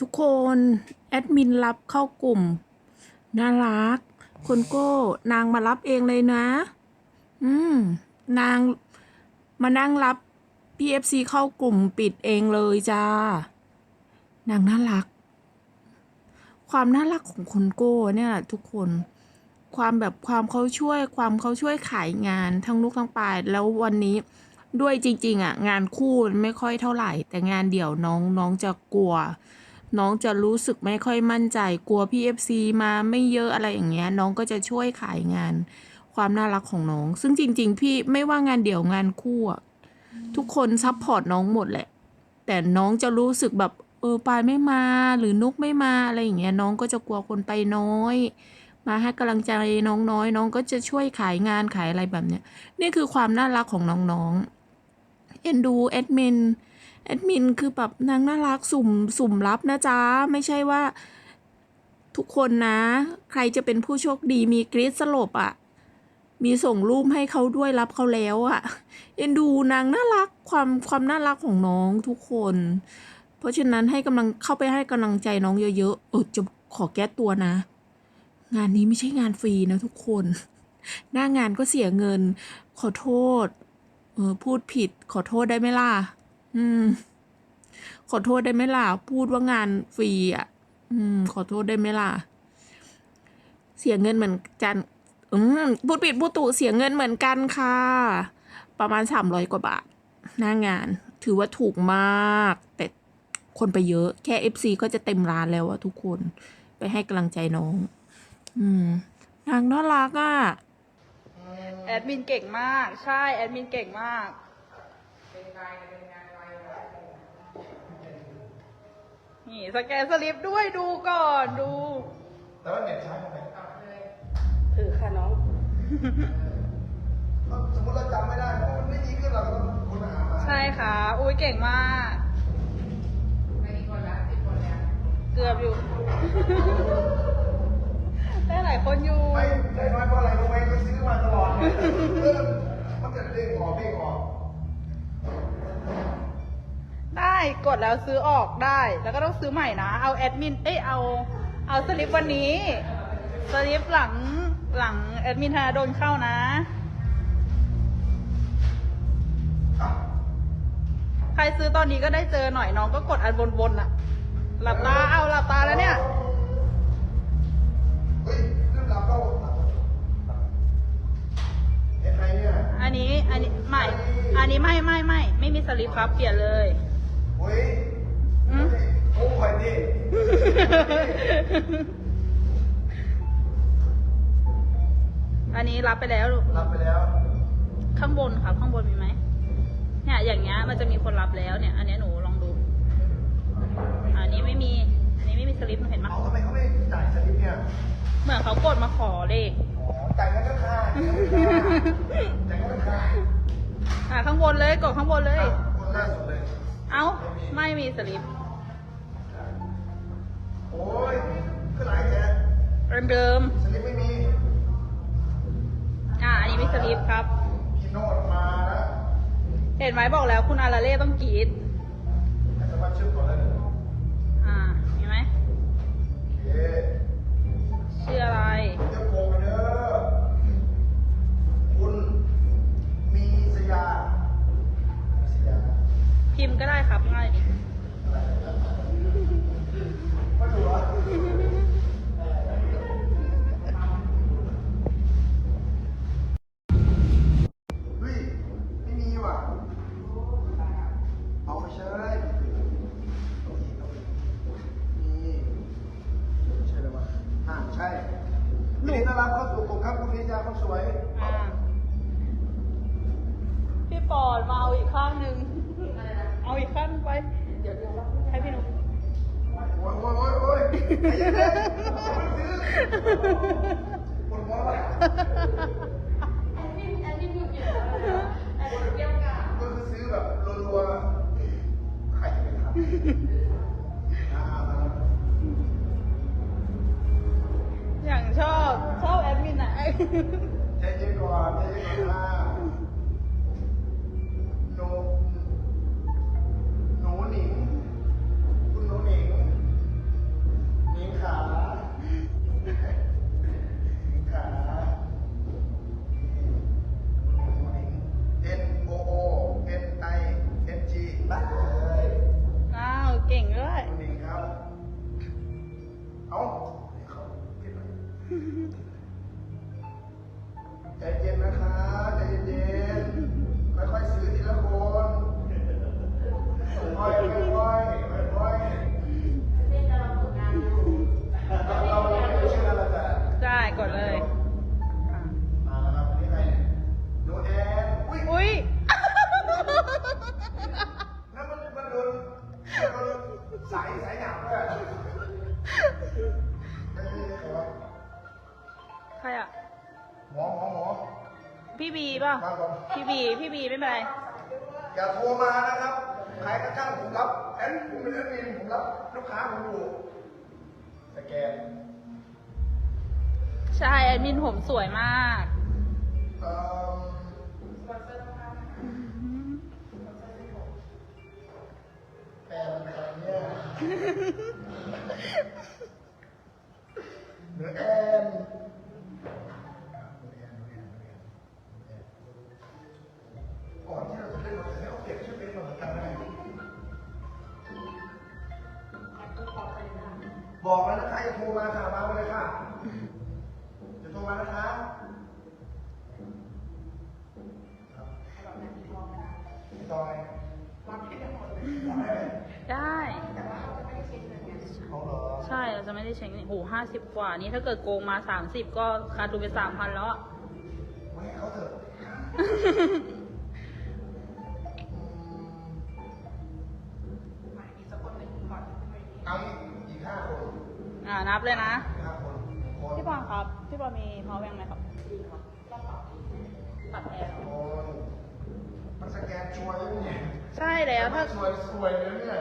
ทุกคนแอดมินรับเข้ากลุ่ม น่ารัก คนโก้ นางมารับเองเลยนะ อืม นางมานั่งรับ PFC เข้ากลุ่มปิดเองเลยจ้า นางน่ารัก ความน่ารักของคนโก้เนี่ยแหละทุกคน ความแบบความเขาช่วย ความเขาช่วยขายงานทั้งลูกทั้งปลาย แล้ววันนี้ด้วยจริง ๆ อะ งานคู่ไม่ค่อยเท่าไหร่ แต่งานเดี่ยวน้องน้องจะกลัว น้องจะรู้สึกไม่ค่อยมั่นใจ กลัวพี่ FC มาไม่เยอะอะไรอย่างเงี้ย น้องก็จะช่วยขายงาน ความน่ารักของน้อง ซึ่งจริง ๆ พี่ไม่ว่างานเดี่ยวงานคู่อะทุกคนซัพพอร์ตน้องหมดแหละ แต่น้องจะรู้สึกแบบเออปายไม่มาหรือนุกไม่มาอะไรอย่างเงี้ย น้องก็จะกลัวคนไปน้อย มาให้กำลังใจน้องน้อย น้องก็จะช่วยขายงานขายอะไรแบบเนี้ย นี่คือความน่ารักของน้องๆเอ็นดูแอดมิน แอดมินคือแบบนางน่ารักสุ่มสุ่มรับนะจ๊ะ ไม่ใช่ว่า ทุกคนนะ ใครจะเป็นผู้โชคดีมีกรีดสลบอะ่ะ มีส่งรูปให้เขาด้วยรับเขาแล้วอะ่ะ เอ็นดูนางน่ารักความความน่ารักของน้องทุกคน เพราะฉะนั้นให้กำลังเข้าไปให้กำลังใจน้องเยอะๆเออจะขอแก้ตัวนะ งานนี้ไม่ใช่งานฟรีนะทุกคน หน้างานก็เสียเงิน ขอโทษ เออพูดผิดขอโทษได้ไหมล่ะ อืม ขอโทษได้ไหมล่ะ พูดว่างานฟรีอะ อืม ขอโทษได้ไหมล่ะ เสียเงินเหมือนกันอืมพูดผิดพูดถูกเสียเงินเหมือนกันค่ะ ประมาณสามร้อยกว่าบาท หน้างาน ถือว่าถูกมาก แต่คนไปเยอะ แค่เอฟซีก็จะเต็มร้านแล้วอะทุกคน ไปให้กำลังใจน้อง อืม นางน่ารักอะแอดมินเก่งมาก ใช่ แอดมินเก่งมากนี่ สแกนสลิปด้วยดูก่อนดู แต่ว่าเน็ตช้าทำไมถือค่ะน้อง สมมติเราจำไม่ได้เพราะมันไม่ดีขึ้นเราก็ต้องค้นหามาใช่ค่ะ อุ้ยเก่งมาก เกือบอยู่ ได้หลายคนอยู่ ไม่ได้น้อยเพราะอะไรรู้ไหมก็ซื้อมาตลอดเนี่ยเออมันจะเด้งออกเด้งออก ได้กดแล้วซื้อออกได้ แล้วก็ต้องซื้อใหม่นะ เอาแอดมิน เอ้ย เอา เอาสลิปวันนี้ สลิปหลัง หลังแอดมินธนาโดนเข้านะ ใครซื้อตอนนี้ก็ได้เจอหน่อยน้องก็กดอันบนๆอะหลับตา เอาหลับตาแล้วเนี่ย เฮ้ยเรื่องราวก็ไอ้ใครเนี่ย อันนี้ อันนี้ ไม่ อันนี้ไม่ไม่ไม่ ไม่มีสลิปครับ เปลี่ยนเลย เฮ้ยอืมโอ้ยดิอันนี้รับไปแล้วรับไปแล้ว ข้างบนครับข้างบนมีไหมเนี่ยอย่างเงี้ยมันจะมีคนรับแล้วเนี่ย อันเนี้ยหนูลองดู อันนี้ไม่มี อันนี้ไม่มีสลิปเห็นไหมเอาทำไมเขาไม่จ่ายสลิปเนี่ยเหมือนเขากดมาขอเลขอ๋อจ่ายเงินก็ค่าจ่ายเงินก็ค่าอ่าข้างบนเลยกดข้างบนเลยอะคนล่าสุดเลย เอ้า ไม่มีสลิปโอ้ยคือหลายแกเดิม สลิปไม่มีๆอ่า อันนี้มีสลิปครับ พี่โนดมาแล้วเห็นไหมบอกแล้วคุณอาราเล่ต้องกรีดให้สมัครชื่อก่อนเลยอ่าเห็นไหมโอเค ชื่ออะไรเจ้าโกงกันเด้อ ใช่ยินดีต้อนรับเข้าสู่กลุ่มครับคุณนิจาคนสวย อ่าพี่ปอนมาเอาอีกข้างหนึ่งเอาอีกข้างหนึ่งไปเดี๋ยวให้พี่นุ๊กโอ้ยโอ้ยโอ้ยโอ้ยไอ้เหี้ยมันซื้อปวดหัวว่ะก็คือซื้อแบบรัวๆใครจะไปทำ ดมินอะใจ บีป่ะมาก่อนพี่บีพี่บีไม่เป็นไร อย่าโทรมานะครับใครก็ช่างผมรับแอนผมเป็นแอดมินผมรับลูกค้าผมอยู่สแกน ใช่แอดมินผมสวยมาก บอกแล้วนะคะอย่าโทรมาค่ะมาเลยค่ะอย่าโทรมานะคะพี่ตอยรับพี่ได้หมดเลยได้ไหมได้เขาเหรอใช่เราจะไม่ได้เช็คนี่โอ้ห้าสิบกว่านี้ถ้าเกิดโกงมาสามสิบก็ขาดทุนไปสามพันแล้วอะ ไม่ให้เขาเถอะ อ่านับเลยนะอีกห้าคนคนพี่ปอนครับ พี่ปอนมีพาวเวงไหมครับตัดแอร์คนมันสแกนชัวร์ยังเนี่ย ใช่แล้วถ้า สวยสวยเลยเนี่ย